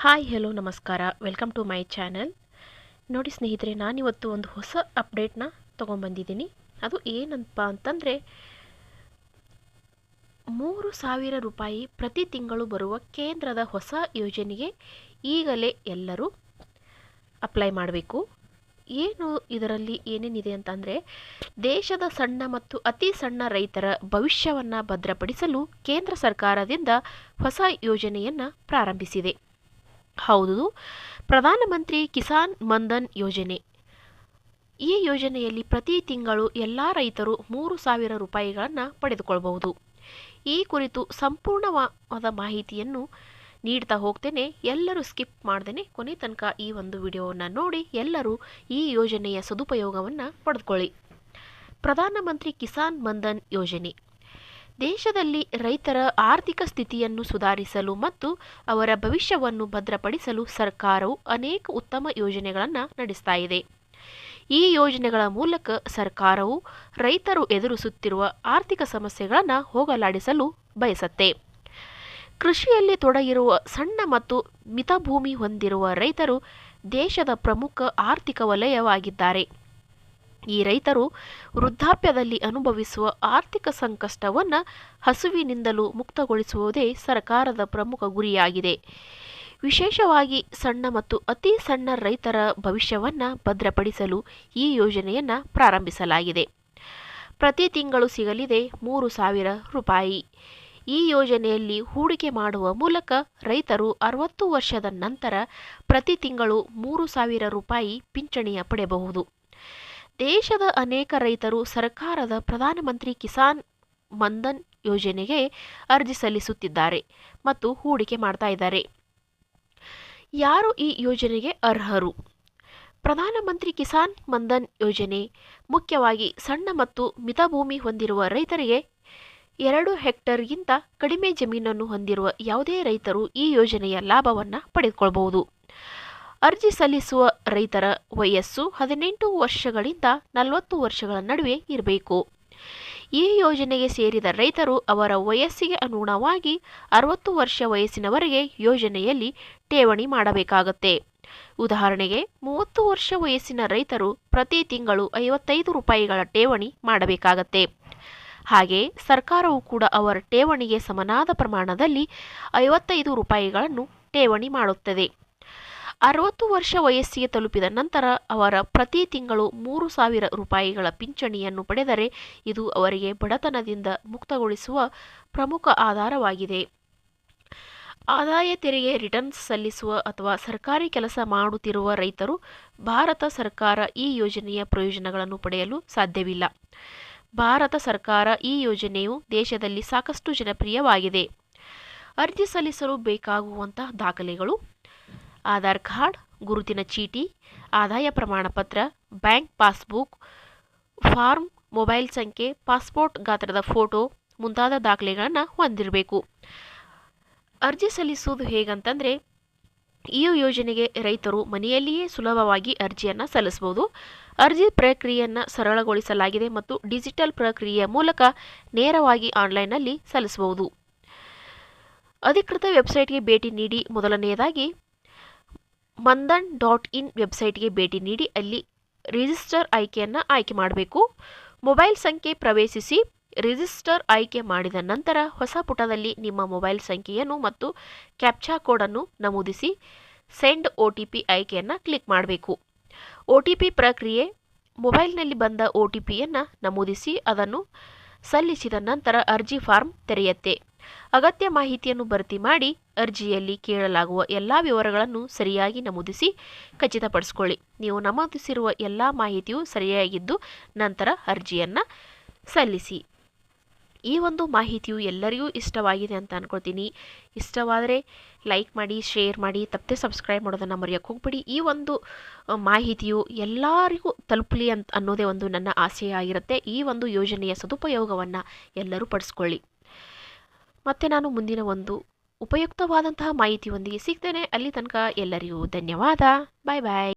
Hi, hello, ನಮಸ್ಕಾರ. Welcome to my channel ನೋಡಿ ಸ್ನೇಹಿತರೆ, ನಾನಿವತ್ತು ಒಂದು ಹೊಸ ಅಪ್ಡೇಟ್ನ ತೊಗೊಂಬಂದಿದ್ದೀನಿ. ಅದು ಏನಪ್ಪ ಅಂತಂದರೆ, ಮೂರು ಸಾವಿರ ರೂಪಾಯಿ ಪ್ರತಿ ತಿಂಗಳು ಬರುವ ಕೇಂದ್ರದ ಹೊಸ ಯೋಜನೆಗೆ ಈಗಲೇ ಎಲ್ಲರೂ ಅಪ್ಲೈ ಮಾಡಬೇಕು. ಏನು ಇದರಲ್ಲಿ ಏನೇನಿದೆ ಅಂತಂದರೆ, ದೇಶದ ಸಣ್ಣ ಮತ್ತು ಅತಿ ಸಣ್ಣ ರೈತರ ಭವಿಷ್ಯವನ್ನು ಭದ್ರಪಡಿಸಲು ಕೇಂದ್ರ ಸರ್ಕಾರದಿಂದ ಹೊಸ ಯೋಜನೆಯನ್ನು ಪ್ರಾರಂಭಿಸಿದೆ. ಹೌದು. ಪ್ರಧಾನಮಂತ್ರಿ ಕಿಸಾನ್ ಮನ್ಧನ್ ಯೋಜನೆ. ಈ ಯೋಜನೆಯಲ್ಲಿ ಪ್ರತಿ ತಿಂಗಳು ಎಲ್ಲ ರೈತರು ಮೂರು ಸಾವಿರ ರೂಪಾಯಿಗಳನ್ನು ಪಡೆದುಕೊಳ್ಳಬಹುದು ಈ ಕುರಿತು ಸಂಪೂರ್ಣವಾದ ಮಾಹಿತಿಯನ್ನು ನೀಡ್ತಾ ಹೋಗ್ತೇನೆ. ಎಲ್ಲರೂ ಸ್ಕಿಪ್ ಮಾಡ್ದೇನೆ ಕೊನೆ ತನಕ ಈ ಒಂದು ವಿಡಿಯೋವನ್ನು ನೋಡಿ ಎಲ್ಲರೂ ಈ ಯೋಜನೆಯ ಸದುಪಯೋಗವನ್ನು ಪಡೆದುಕೊಳ್ಳಿ. ಪ್ರಧಾನಮಂತ್ರಿ ಕಿಸಾನ್ ಮನ್ಧನ್ ಯೋಜನೆ. ದೇಶದಲ್ಲಿ ರೈತರ ಆರ್ಥಿಕ ಸ್ಥಿತಿಯನ್ನು ಸುಧಾರಿಸಲು ಮತ್ತು ಅವರ ಭವಿಷ್ಯವನ್ನು ಭದ್ರಪಡಿಸಲು ಸರ್ಕಾರವು ಅನೇಕ ಉತ್ತಮ ಯೋಜನೆಗಳನ್ನು ನಡೆಸ್ತಾ ಇದೆ. ಈ ಯೋಜನೆಗಳ ಮೂಲಕ ಸರ್ಕಾರವು ರೈತರು ಎದುರಿಸುತ್ತಿರುವ ಆರ್ಥಿಕ ಸಮಸ್ಯೆಗಳನ್ನು ಹೋಗಲಾಡಿಸಲು ಬಯಸತ್ತೆ. ಕೃಷಿಯಲ್ಲಿ ತೊಡಗಿರುವ ಸಣ್ಣ ಮತ್ತು ಮಿತಭೂಮಿ ಹೊಂದಿರುವ ರೈತರು ದೇಶದ ಪ್ರಮುಖ ಆರ್ಥಿಕ ವಲಯವಾಗಿದ್ದಾರೆ. ಈ ರೈತರು ವೃದ್ಧಾಪ್ಯದಲ್ಲಿ ಅನುಭವಿಸುವ ಆರ್ಥಿಕ ಸಂಕಷ್ಟವನ್ನು ಹಸುವಿನಿಂದಲೂ ಮುಕ್ತಗೊಳಿಸುವುದೇ ಸರ್ಕಾರದ ಪ್ರಮುಖ ಗುರಿಯಾಗಿದೆ. ವಿಶೇಷವಾಗಿ ಸಣ್ಣ ಮತ್ತು ಅತಿ ಸಣ್ಣ ರೈತರ ಭವಿಷ್ಯವನ್ನು ಭದ್ರಪಡಿಸಲು ಈ ಯೋಜನೆಯನ್ನು ಪ್ರಾರಂಭಿಸಲಾಗಿದೆ. ಪ್ರತಿ ತಿಂಗಳು ಸಿಗಲಿದೆ ಮೂರು ಸಾವಿರ ರೂಪಾಯಿ. ಈ ಯೋಜನೆಯಲ್ಲಿ ಹೂಡಿಕೆ ಮಾಡುವ ಮೂಲಕ ರೈತರು ಅರವತ್ತು ವರ್ಷದ ನಂತರ ಪ್ರತಿ ತಿಂಗಳು ಮೂರು ಸಾವಿರ ರೂಪಾಯಿ ಪಿಂಚಣಿಯ ಪಡೆಯಬಹುದು. ದೇಶದ ಅನೇಕ ರೈತರು ಸರ್ಕಾರದ ಪ್ರಧಾನಮಂತ್ರಿ ಕಿಸಾನ್ ಮಂದನ್ ಯೋಜನೆಗೆ ಅರ್ಜಿ ಸಲ್ಲಿಸುತ್ತಿದ್ದಾರೆ ಮತ್ತು ಹೂಡಿಕೆ ಮಾಡ್ತಾ ಇದ್ದಾರೆ. ಯಾರು ಈ ಯೋಜನೆಗೆ ಅರ್ಹರು? ಪ್ರಧಾನಮಂತ್ರಿ ಕಿಸಾನ್ ಮಂದನ್ ಯೋಜನೆ ಮುಖ್ಯವಾಗಿ ಸಣ್ಣ ಮತ್ತು ಮಿತಭೂಮಿ ಹೊಂದಿರುವ ರೈತರಿಗೆ ಎರಡು ಹೆಕ್ಟರ್ಗಿಂತ ಕಡಿಮೆ ಜಮೀನನ್ನು ಹೊಂದಿರುವ ಯಾವುದೇ ರೈತರು ಈ ಯೋಜನೆಯ ಲಾಭವನ್ನು ಪಡೆದುಕೊಳ್ಳಬಹುದು ಅರ್ಜಿ ಸಲ್ಲಿಸುವ ರೈತರ ವಯಸ್ಸು ಹದಿನೆಂಟು ವರ್ಷಗಳಿಂದ ನಲವತ್ತು ವರ್ಷಗಳ ನಡುವೆ ಇರಬೇಕು. ಈ ಯೋಜನೆಗೆ ಸೇರಿದ ರೈತರು ಅವರ ವಯಸ್ಸಿಗೆ ಅನುಗುಣವಾಗಿ ಅರವತ್ತು ವರ್ಷ ವಯಸ್ಸಿನವರೆಗೆ ಯೋಜನೆಯಲ್ಲಿ ಠೇವಣಿ ಮಾಡಬೇಕಾಗತ್ತೆ. ಉದಾಹರಣೆಗೆ, ಮೂವತ್ತು ವರ್ಷ ವಯಸ್ಸಿನ ರೈತರು ಪ್ರತಿ ತಿಂಗಳು ಐವತ್ತೈದು ರೂಪಾಯಿಗಳ ಠೇವಣಿ ಮಾಡಬೇಕಾಗತ್ತೆ. ಹಾಗೆ, ಸರ್ಕಾರವು ಕೂಡ ಅವರ ಠೇವಣಿಗೆ ಸಮನಾದ ಪ್ರಮಾಣದಲ್ಲಿ ಐವತ್ತೈದು ರೂಪಾಯಿಗಳನ್ನು ಠೇವಣಿ ಮಾಡುತ್ತದೆ. ಅರವತ್ತು ವರ್ಷ ವಯಸ್ಸಿಗೆ ತಲುಪಿದ ನಂತರ ಅವರ ಪ್ರತಿ ತಿಂಗಳು ಮೂರು ಸಾವಿರ ರೂಪಾಯಿಗಳ ಪಿಂಚಣಿಯನ್ನು ಪಡೆದರೆ ಇದು ಅವರಿಗೆ ಬಡತನದಿಂದ ಮುಕ್ತಗೊಳಿಸುವ ಪ್ರಮುಖ ಆಧಾರವಾಗಿದೆ. ಆದಾಯ ತೆರಿಗೆ, ರಿಟರ್ನ್ಸ್ ಸಲ್ಲಿಸುವ ಅಥವಾ ಸರ್ಕಾರಿ ಕೆಲಸ ಮಾಡುತ್ತಿರುವ ರೈತರು ಭಾರತ ಸರ್ಕಾರ ಈ ಯೋಜನೆಯ ಪ್ರಯೋಜನಗಳನ್ನು ಪಡೆಯಲು ಸಾಧ್ಯವಿಲ್ಲ. ಭಾರತ ಸರ್ಕಾರ ಈ ಯೋಜನೆಯು ದೇಶದಲ್ಲಿ ಸಾಕಷ್ಟು ಜನಪ್ರಿಯವಾಗಿದೆ. ಅರ್ಜಿ ಸಲ್ಲಿಸಲು ಬೇಕಾಗುವಂತಹ ದಾಖಲೆಗಳು ಆಧಾರ್ ಕಾರ್ಡ್, ಗುರುತಿನ ಚೀಟಿ, ಆದಾಯ ಪ್ರಮಾಣಪತ್ರ, ಬ್ಯಾಂಕ್ ಪಾಸ್ಬುಕ್, ಫಾರ್ಮ್, ಮೊಬೈಲ್ ಸಂಖ್ಯೆ, ಪಾಸ್ಪೋರ್ಟ್ ಗಾತ್ರದ ಫೋಟೋ ಮುಂತಾದ ದಾಖಲೆಗಳನ್ನು ಹೊಂದಿರಬೇಕು. ಅರ್ಜಿ ಸಲ್ಲಿಸುವುದು ಹೇಗಂತಂದರೆ, ಈ ಯೋಜನೆಗೆ ರೈತರು ಮನೆಯಲ್ಲಿಯೇ ಸುಲಭವಾಗಿ ಅರ್ಜಿಯನ್ನು ಸಲ್ಲಿಸಬಹುದು. ಅರ್ಜಿ ಪ್ರಕ್ರಿಯೆಯನ್ನು ಸರಳಗೊಳಿಸಲಾಗಿದೆ ಮತ್ತು ಡಿಜಿಟಲ್ ಪ್ರಕ್ರಿಯೆಯ ಮೂಲಕ ನೇರವಾಗಿ ಆನ್ಲೈನ್ನಲ್ಲಿ ಸಲ್ಲಿಸಬಹುದು. ಅಧಿಕೃತ ವೆಬ್ಸೈಟ್ಗೆ ಭೇಟಿ ನೀಡಿ ಮೊದಲನೆಯದಾಗಿ ಮಂದನ್ ಡಾಟ್ ಇನ್ ವೆಬ್ಸೈಟ್ಗೆ ಭೇಟಿ ನೀಡಿ ಅಲ್ಲಿ ರಿಜಿಸ್ಟರ್ ಆಯ್ಕೆಯನ್ನು ಆಯ್ಕೆ ಮಾಡಬೇಕು. ಮೊಬೈಲ್ ಸಂಖ್ಯೆ ಪ್ರವೇಶಿಸಿ ರಿಜಿಸ್ಟರ್ ಆಯ್ಕೆ ಮಾಡಿದ ನಂತರ ಹೊಸ ಪುಟದಲ್ಲಿ ನಿಮ್ಮ ಮೊಬೈಲ್ ಸಂಖ್ಯೆಯನ್ನು ಮತ್ತು ಕ್ಯಾಪ್ಚಾ ಕೋಡನ್ನು ನಮೂದಿಸಿ ಸೆಂಡ್ ಒ ಟಿ ಪಿ ಆಯ್ಕೆಯನ್ನು ಕ್ಲಿಕ್ ಮಾಡಬೇಕು. ಒ ಟಿ ಪಿ ಪ್ರಕ್ರಿಯೆ ಮೊಬೈಲ್ನಲ್ಲಿ ಬಂದ ಒ ಟಿ ಪಿಯನ್ನು ನಮೂದಿಸಿ ಅದನ್ನು ಸಲ್ಲಿಸಿದ ನಂತರ ಅರ್ಜಿ ಫಾರ್ಮ್ ತೆರೆಯುತ್ತೆ. ಅಗತ್ಯ ಮಾಹಿತಿಯನ್ನು ಭರ್ತಿ ಮಾಡಿ ಅರ್ಜಿಯಲ್ಲಿ ಕೇಳಲಾಗುವ ಎಲ್ಲ ವಿವರಗಳನ್ನು ಸರಿಯಾಗಿ ನಮೂದಿಸಿ ಖಚಿತಪಡಿಸಿಕೊಳ್ಳಿ. ನೀವು ನಮೂದಿಸಿರುವ ಎಲ್ಲ ಮಾಹಿತಿಯು ಸರಿಯಾಗಿದ್ದು ನಂತರ ಅರ್ಜಿಯನ್ನು ಸಲ್ಲಿಸಿ. ಈ ಒಂದು ಮಾಹಿತಿಯು ಎಲ್ಲರಿಗೂ ಇಷ್ಟವಾಗಿದೆ ಅಂತ ಅಂದ್ಕೊಳ್ತೀನಿ ಇಷ್ಟವಾದರೆ ಲೈಕ್ ಮಾಡಿ, ಶೇರ್ ಮಾಡಿ, ತಪ್ಪದೆ ಸಬ್ಸ್ಕ್ರೈಬ್ ಮಾಡೋದನ್ನು ಮರೆಯೋಕ್ಕೆ ಹೋಗ್ಬಿಡಿ. ಈ ಒಂದು ಮಾಹಿತಿಯು ಎಲ್ಲರಿಗೂ ತಲುಪಲಿ ಅಂತ ಅನ್ನೋದೇ ಒಂದು ನನ್ನ ಆಸೆಯಾಗಿರುತ್ತೆ. ಈ ಒಂದು ಯೋಜನೆಯ ಸದುಪಯೋಗವನ್ನು ಎಲ್ಲರೂ ಪಡಿಸ್ಕೊಳ್ಳಿ. ಮತ್ತು ನಾನು ಮುಂದಿನ ಒಂದು ಉಪಯುಕ್ತವಾದಂತಹ ಮಾಹಿತಿಯೊಂದಿಗೆ ಸಿಗ್ತೇನೆ. ಅಲ್ಲಿ ತನಕ ಎಲ್ಲರಿಗೂ ಧನ್ಯವಾದ. ಬಾಯ್ ಬಾಯ್